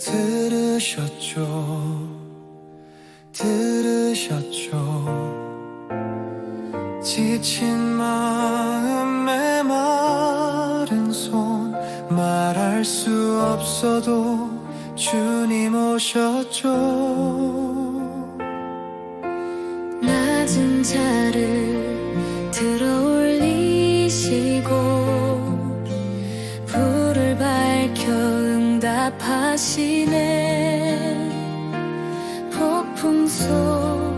들으셨죠. 들으셨죠. 지친 마음에 마른 손 말할 수 없어도 주님 오셨죠. 낮은 자를 하시네 폭풍 속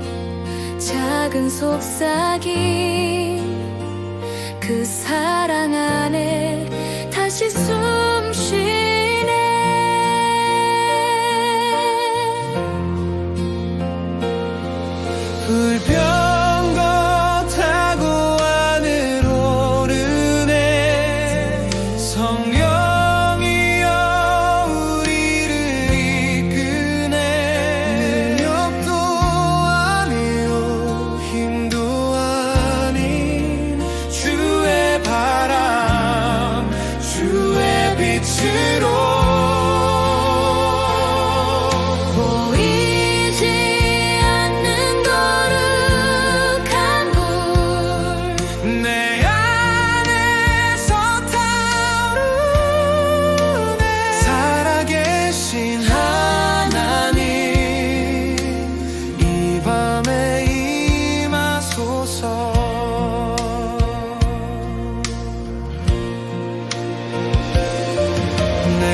작은 속삭임 그 사랑 안에 다시 숨 그로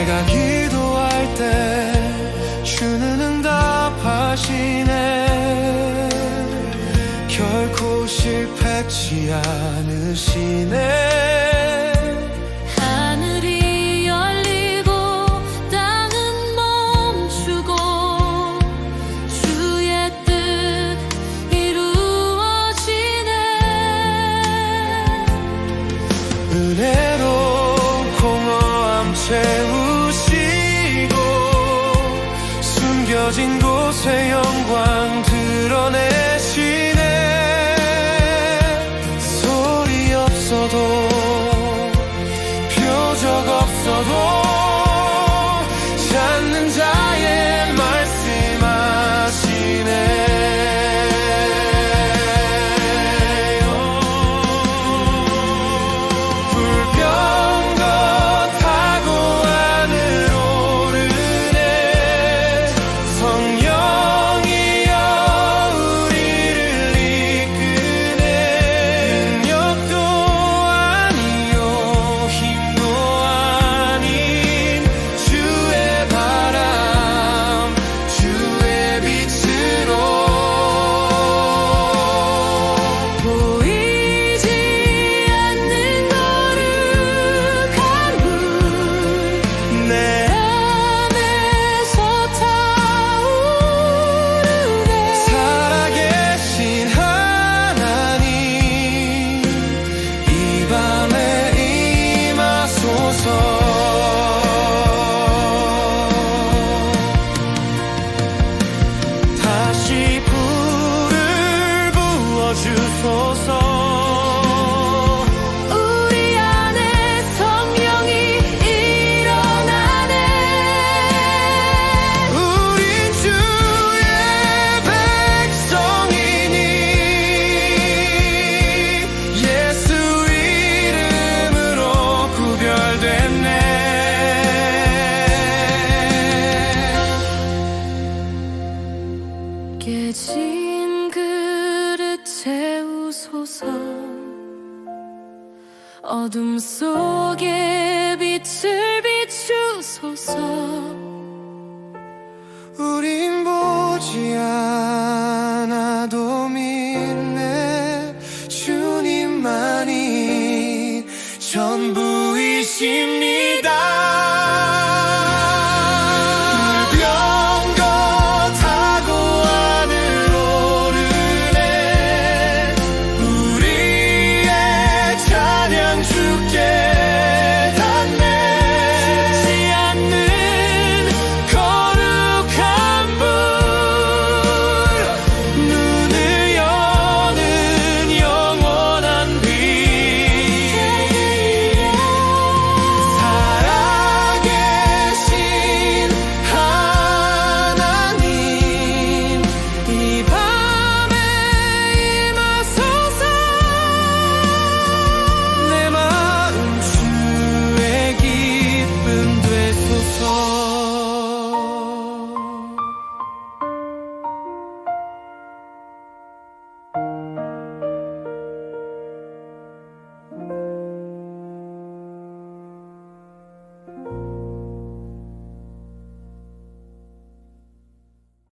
내가 기도할 때 주는 응답하시네. 결코 실패치 않으시네. 흩어진 곳에 여 깨진 그릇 채우소서. 어둠 속에 빛을 비추소서. 우린 보지 않아도 믿네 주님만이 전부